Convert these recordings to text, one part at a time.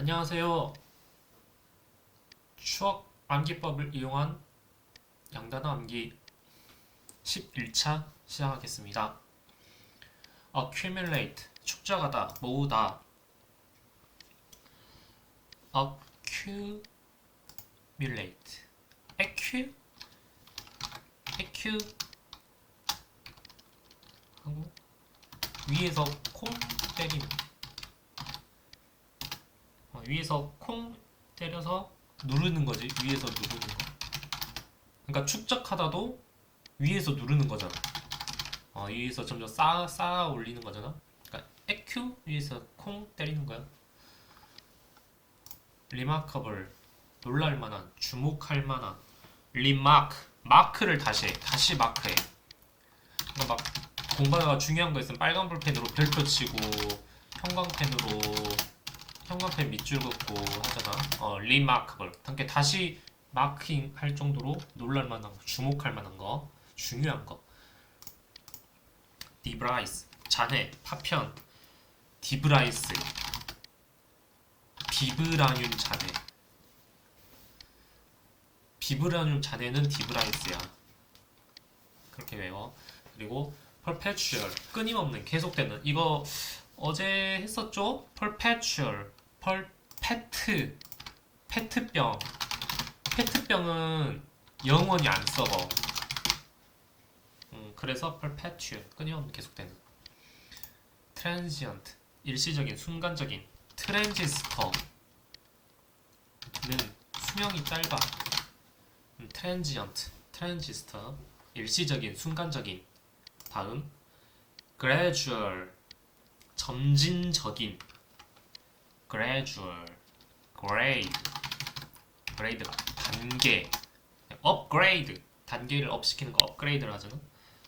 안녕하세요. 추억 암기법을 이용한 양단어 암기 11차 시작하겠습니다. accumulate 축적하다, 모으다. accumulate accu accu 하고 위에서 콩 때리는 어, 위에서 콩 때려서 누르는 거지 위에서 누르는 거. 그러니까 축적하다도 위에서 누르는 거잖아. 어, 위에서 점점 쌓아, 쌓아 올리는 거잖아. 그러니까 에큐 위에서 콩 때리는 거야. 리마커블 놀랄 만한 주목할 만한 리마크 마크를 다시 해 다시 마크해. 그러니까 막 공부하다가 중요한 거 있으면 빨간 볼펜으로 별표 치고 형광펜으로 형광펜 밑줄 긋고 하잖아. 어, 리마크블. 그러니까 다시 마킹 할 정도로 놀랄 만한 거, 주목할 만한 거, 중요한 거. 디브라이스, 잔해, 파편, 디브라이스, 비브라늄 잔해. 비브라늄 잔해는 디브라이스야. 그렇게 외워. 그리고 perpetual, 끊임없는 계속되는 이거 어제 했었죠? perpetual, 펄 페트, 페트병. 페트병은 영원히 안 썩어. 음, 그래서 perpetual, 끊임없는 계속되는. transient, 일시적인, 순간적인. transistor는 수명이 짧아. 음, transient, transistor, 일시적인, 순간적인. 다음, gradual, 점진적인. Gradual, grade, grade가 단계, upgrade, 단계를 업시키는 거 upgrade를 하잖아.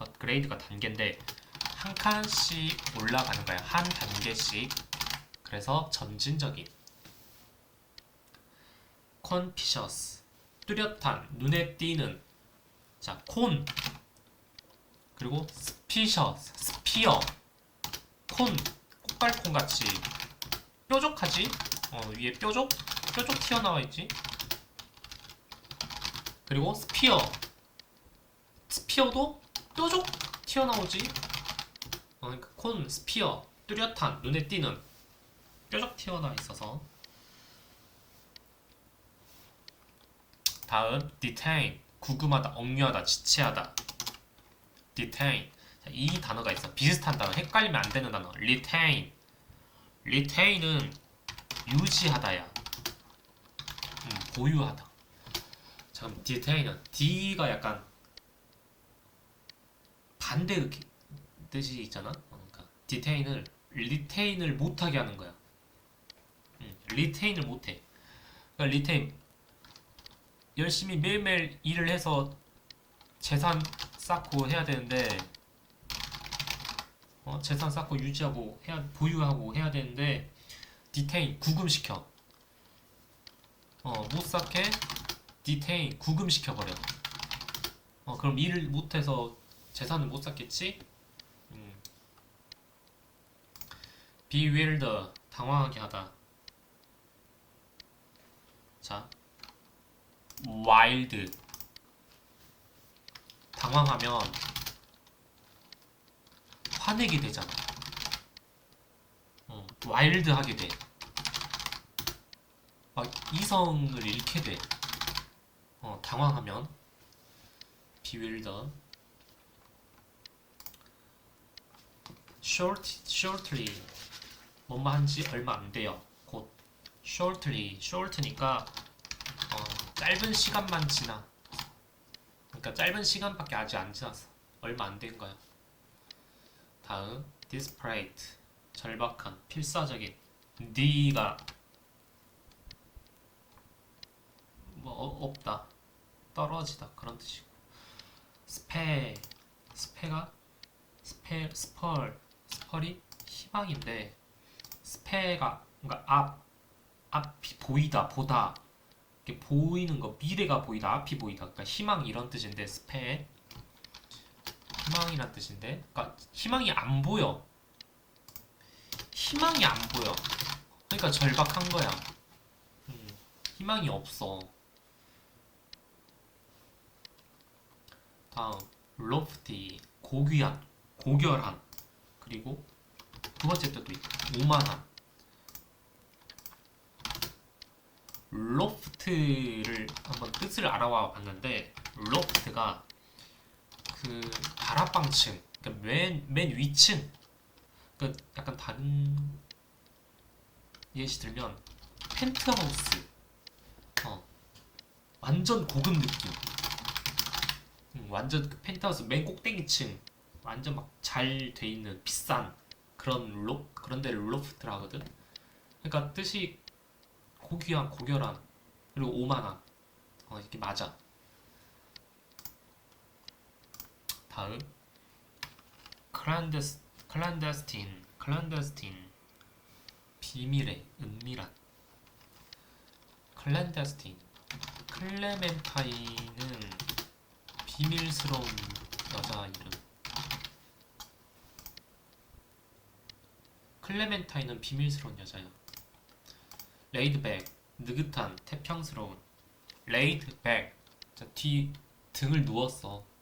upgrade가 단계인데 한 칸씩 올라가는 거야. 한 단계씩. 그래서 점진적인. conspicuous, 뚜렷한, 눈에 띄는. 자, 콘. 그리고 스피셔스, 스피어. 콘, 꽃갈콘 같이 뾰족하지? 어, 위에 뾰족? 뾰족 튀어나와 있지? 그리고 스피어. 스피어도 뾰족 튀어나오지? 어, 그러니까 콘, 스피어. 뚜렷한, 눈에 띄는. 뾰족 튀어나와 있어서. 다음, detain. 구금하다, 억류하다, 지체하다. detain. 자, 이 단어가 있어. 비슷한 단어. 헷갈리면 안 되는 단어. retain. Retain은 유지하다야. 음, 보유하다. 잠깐 detain은 D가 약간 반대 뜻이 있잖아. 어, 그러니까 detain을 retain을 못하게 하는 거야. 음, retain을 못해. 그러니까 retain 열심히 매일매일 일을 해서 재산 쌓고 해야 되는데 어, 재산 쌓고 유지하고 해야 보유하고 해야 되는데 디테인 구금시켜. 어, 못 쌓게 디테인 구금시켜 버려. 어, 그럼 일을 못해서 재산을 못 쌓겠지? 음. bewilder 당황하게 하다. 자. Wild. 당황하면 화내게 되잖아. 어, 와일드하게 돼. 막 이성을 잃게 돼. 어, 당황하면 비윌더. short, shortly 뭐뭐 한지 얼마 안 돼요. 곧 shortly, short니까 어, 짧은 시간만 지나. 그러니까 짧은 시간밖에 아직 안 지났어. 얼마 안 된 거야. 다음 disparate 절박한 필사적인 D가 뭐 어, 없다 떨어지다 그런 뜻이고. 스페 스페가 스페 스펄 스펄이 희망인데 스페가 그러니까 앞 앞이 보이다 보다. 이렇게 보이는 거 미래가 보이다 앞이 보이다. 그러니까 희망 이런 뜻인데 스페 희망이란 뜻인데 그러니까 희망이 안 보여. 희망이 안 보여. 그러니까 절박한 거야. 희망이 없어. 다음 lofty 고귀한 고결한. 그리고 두 번째 뜻도 있고 오만한. 로프트를 한번 뜻을 알아와 봤는데 로프트가 그 다락방층 그러니까 맨, 맨 위층. 그 약간 다른 예시 들면 펜트하우스. 어 완전 고급 느낌. 음, 완전 그 펜트하우스 맨 꼭대기층. 완전 막 잘 돼 있는 비싼 그런 로 그런 데를 로프트라 하거든. 그러니까 뜻이 고귀한 고결한 그리고 오만한. 어 이게 맞아 다음 클란데스 클란데스틴 클란데스틴. 비밀의 은밀한. 클란데스틴. 클레멘타인은 비밀스러운 여자 이름. 클레멘타인은 비밀스러운 여자야. 레이드백 느긋한 태평스러운. 레이드백. 자, 뒤 등을 누웠어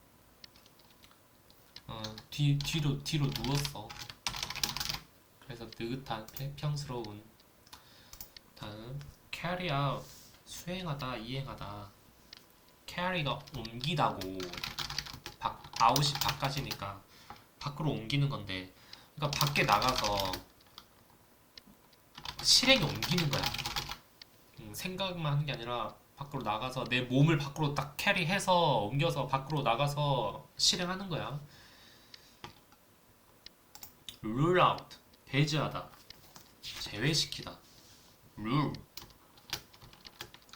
어, 뒤 뒤로 뒤로 누웠어. 그래서 느긋한 태평스러운 다음. Carry out. 수행하다 이행하다. Carry가 옮기다고. 바, 아웃이 바깥이니까 밖으로 옮기는 건데. 그러니까 밖에 나가서 실행에 옮기는 거야. 음, 생각만 하는 게 아니라 밖으로 나가서 내 몸을 밖으로 딱 캐리해서 옮겨서 밖으로 나가서 실행하는 거야. Rule out 배제하다 제외시키다 rule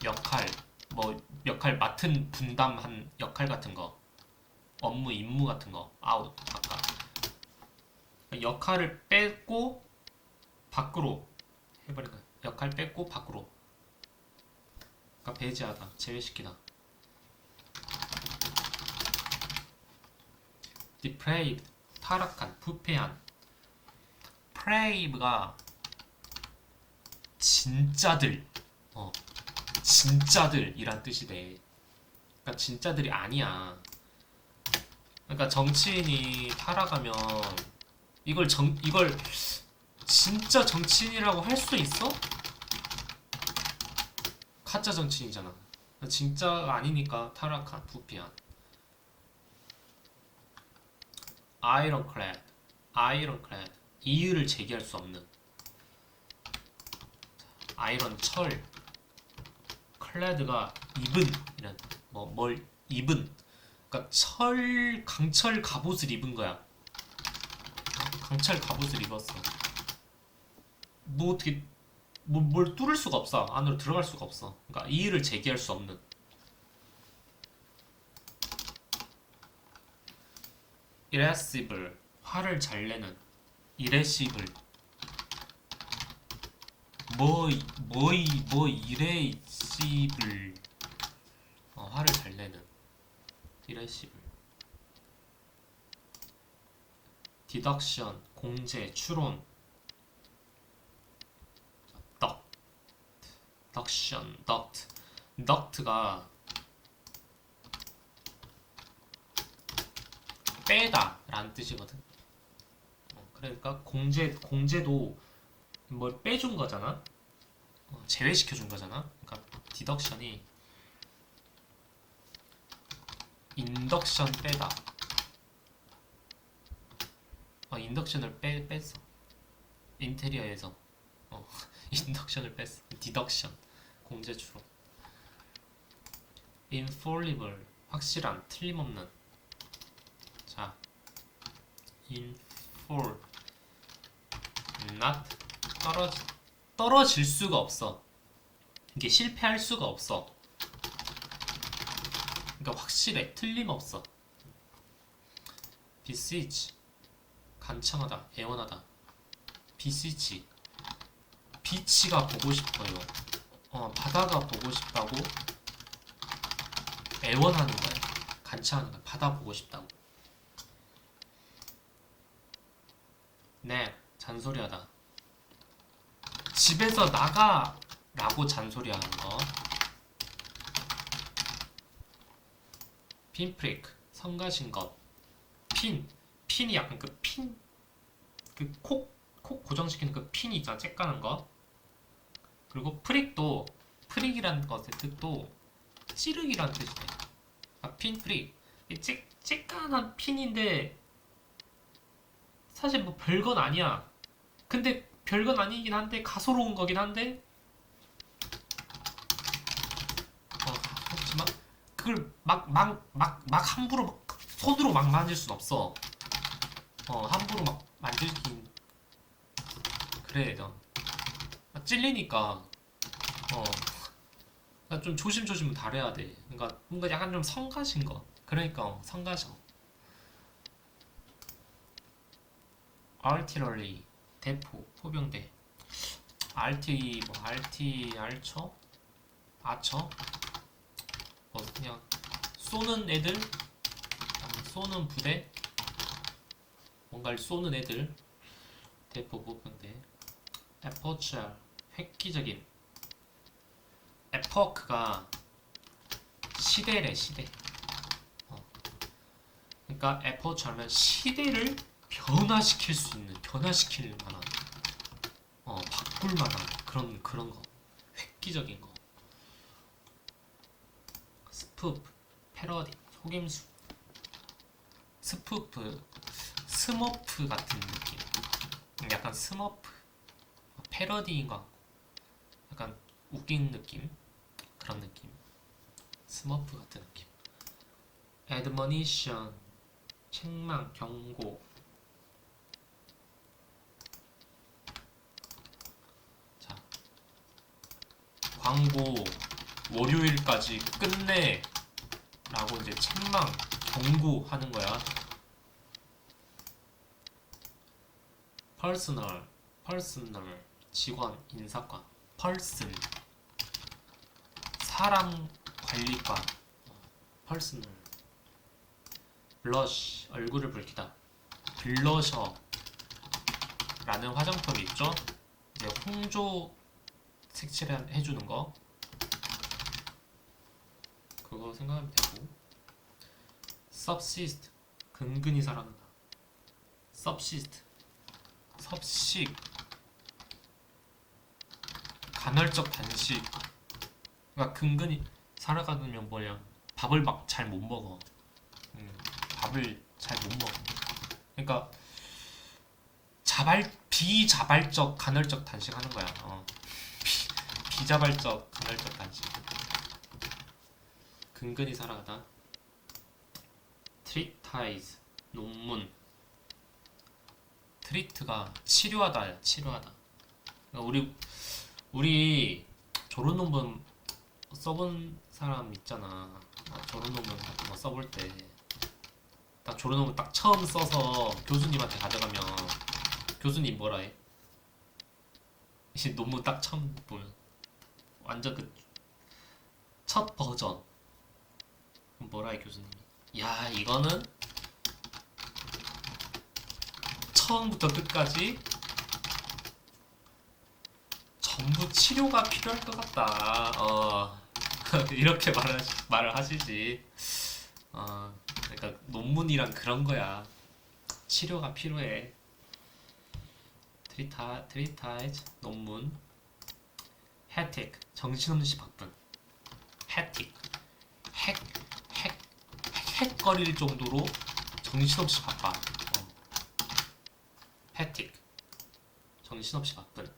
역할 뭐 역할 맡은 분담한 역할 같은 거 업무 임무 같은 거 out 아까 역할을 빼고 밖으로 해버린 거야. 역할 뺏고 밖으로. 그러니까 배제하다, 제외시키다. depraved, 타락한, 부패한. Prave가 진짜들, 어, 진짜들이란 뜻이 돼. 그러니까 진짜들이 아니야. 그러니까 정치인이 타락하면 이걸 정 이걸 진짜 정치인이라고 할 수 있어? 가짜 정치인이잖아. 진짜가 아니니까 타락한, 부패한. 아이런클레드, 아이런클레드. 이유를 제기할 수 없는. 아이런 철. 클레드가 입은 이런 뭐 뭘 입은. 그러니까 철 강철 갑옷을 입은 거야. 강철 갑옷을 입었어. 뭐 어떻게 뭐, 뭘 뚫을 수가 없어 안으로 들어갈 수가 없어 그러니까 이의를 제기할 수 없는 irascible 화를 잘 내는 irascible 뭐뭐뭐 irascible 어, 화를 잘 내는 irascible deduction 공제 추론 덕 덕션 덕트 덕트가 빼다 라는 뜻이거든 어, 그러니까 공제 공제도 뭘 빼준 거잖아 어, 제외시켜 준 거잖아 그러니까 디덕션이 인덕션 빼다 어, 인덕션을 빼 뺐어 인테리어에서 어, 인덕션을 뺐어. 디덕션. 공제 주로. infallible. 확실한, 틀림없는. 자. infall. Not. 떨어지, 떨어질 수가 없어. 이게 실패할 수가 없어. 그러니까 확실해. 틀림없어. beseech. 간청하다, 애원하다. beseech. 비치가 보고 싶어요. 어, 바다가 보고 싶다고 애원하는 거야. 간청하는 거야. 바다 보고 싶다고. 네, 잔소리하다. 집에서 나가! 라고 잔소리하는 거. 핀프레이크, 성가신 것. 핀, 핀이 약간 그 핀, 그 콕, 콕 고정시키는 그 핀이 있잖아, 째까는 거. 그리고 프릭도, 프릭이라는 것의 뜻도 찌르기라는 뜻이에요. 아, 핀 프릭. 이 쬐까는 핀인데 사실 뭐 별건 아니야. 근데 별건 아니긴 한데 가소로운 거긴 한데 어 그렇지만 그걸 막 막 막 막 함부로 막 손으로 막 만질 순 없어. 어 함부로 막 만들긴 그래 너 아, 찔리니까 어좀 조심조심 다뤄야 돼. 그러니까 뭔가 약간 좀 성가신 거. 그러니까 어, 성가셔. Artillery 대포 포병대. RT 뭐 RT 알처 아처 뭐 그냥 쏘는 애들 쏘는 부대. 뭔가를 쏘는 애들. 대포 포병대. 에포처 획기적인. 에포크가 시대래 시대. 어. 그러니까 하면 시대를 변화시킬 수 있는 변화시킬 만한 어 바꿀 만한 그런 그런 거. 획기적인 거. 스푸프 패러디 속임수. 스푸프 스머프 같은 느낌. 음, 약간 스머프 패러디인 것 같고. 약간 웃긴 느낌? 그런 느낌. 스머프 같은 느낌. 애드머니션 책망 경고 자, 광고 월요일까지 끝내 라고 이제 책망 경고하는 거야. 퍼스널, 퍼스널, 직원, 인사과, 펄슨, 사람 관리과, 퍼스널, 블러쉬, 얼굴을 붉히다, 블러셔, 라는 화장품이 있죠. 이제 홍조 색칠을 해주는 거. 그거 생각하면 되고. Subsist. 근근히 살아난다. Subsist. 섭식. 간헐적 단식. 그러니까 근근히 살아가면 뭐냐 밥을 막 잘 못 먹어. 음, 밥을 잘 못 먹어. 그러니까 자발 비자발적 간헐적 단식하는 거야. 어. 비, 비자발적 간헐적 단식. 근근히 살아가다. 트리타이즈 논문. 트리트가 치료하다야 치료하다. 그러니까 우리 우리 졸업 논문 써본 사람 있잖아. 어, 졸업 논문 같은 거 써볼 때. 딱 졸업 논문 딱 처음 써서 교수님한테 가져가면 교수님 뭐라 해? 이제 논문 딱 처음 보면 완전 그 첫 버전. 뭐라 해 교수님이 야 이거는 처음부터 끝까지 전부 치료가 필요할 것 같다. 어. 이렇게 말하시, 말을 하시지. 어 그러니까 논문이란 그런 거야. 치료가 필요해. 트리타 트리타이즈 논문 해틱 정신없이 바쁜 해틱 핵핵 핵거릴 정도로 정신없이 바빠 어. 해틱 정신없이 바쁜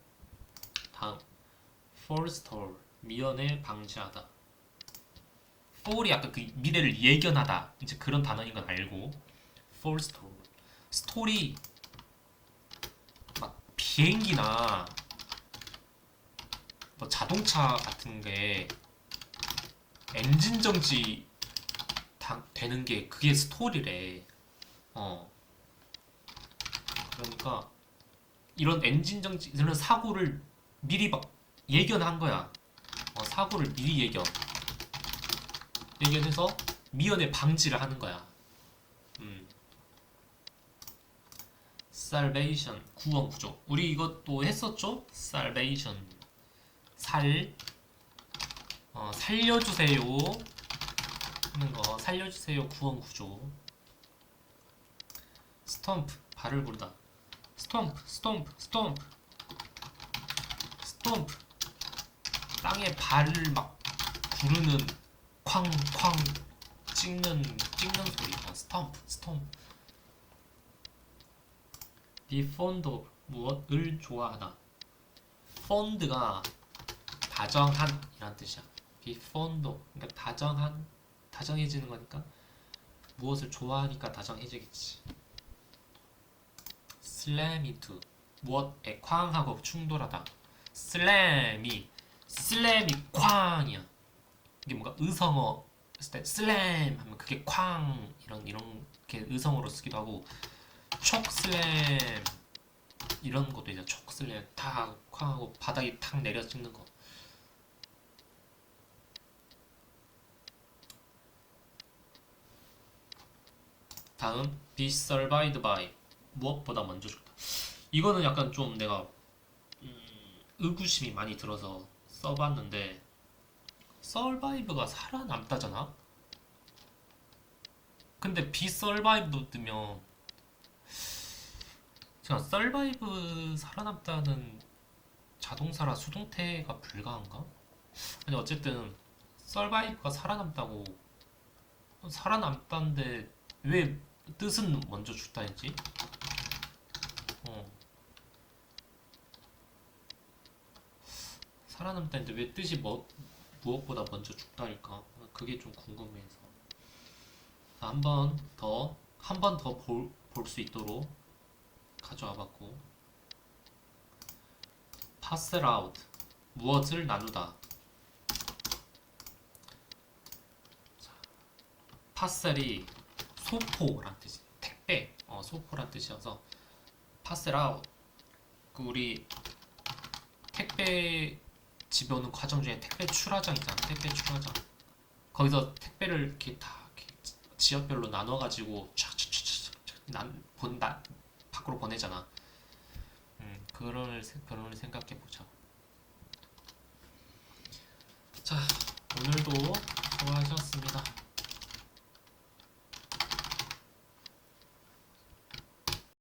다음. Forestall. 미연에 방지하다. For이 아까 그 미래를 예견하다. 이제 그런 단어인 건 알고. Forestall. 스토리 비행기나 뭐 자동차 같은 게 엔진 정지 당, 되는 게 그게 스토리래. 어. 그러니까 이런 엔진 정지 이런 사고를 미리 막 예견한 거야. 어, 사고를 미리 예견. 예견해서 미연에 방지를 하는 거야. 음. salvation 구원 구조 우리 이것도 했었죠 salvation 살 어, 살려주세요 하는 거. 살려주세요. 구원 구조. 스톰프. 발을 부르다. 스톰프 스톰프 스톰프. 스톰프. 땅에 발을 막 구르는 쾅쾅 찍는 찍는 소리. 어, 스톰프 스톰프. 비폰도 무엇을 좋아하다 폰드가 다정한 이란 뜻이야. 비폰도 그러니까 다정한 다정해지는 거니까 무엇을 좋아하니까 다정해지겠지. 슬래미투 무엇에 쾅하고 충돌하다. 슬래미 슬래미 쾅이야. 이게 뭔가 의성어 슬램 하면 그게 쾅 이런 이런 게 의성어로 쓰기도 하고 촉 슬램 이런 것도 이제 촉 슬램 탁 쾅하고 바닥에 탁 내려 찍는 거 다음 be survived by. 무엇보다 먼저 죽다. 이거는 약간 좀 내가 음, 의구심이 많이 들어서 써봤는데 survive가 살아남다잖아? 근데 be survived면 제가 survive 살아남다는 자동사라 수동태가 불가한가? 아니 어쨌든 survive가 살아남다고 살아남다는데 왜 뜻은 먼저 죽다 했지? 어. 살아남다는데 왜 뜻이 뭐, 무엇보다 먼저 죽다일까? 그게 좀 궁금해서 한 번 더, 한 번 더 볼 수 있도록 가져와 봤고 pass out 무엇을 나누다 파셀이 소포란 뜻이 택배 어, 소포란 뜻이어서 파스라우 그 우리 택배 집에 오는 과정 중에 택배 출하장 있잖아. 택배 출하장. 거기서 택배를 이렇게 다 이렇게 지역별로 나눠가지고 촥촥촥촥본다 밖으로 보내잖아. 음, 그런 그런 생각해 보자. 자 오늘도 수고하셨습니다.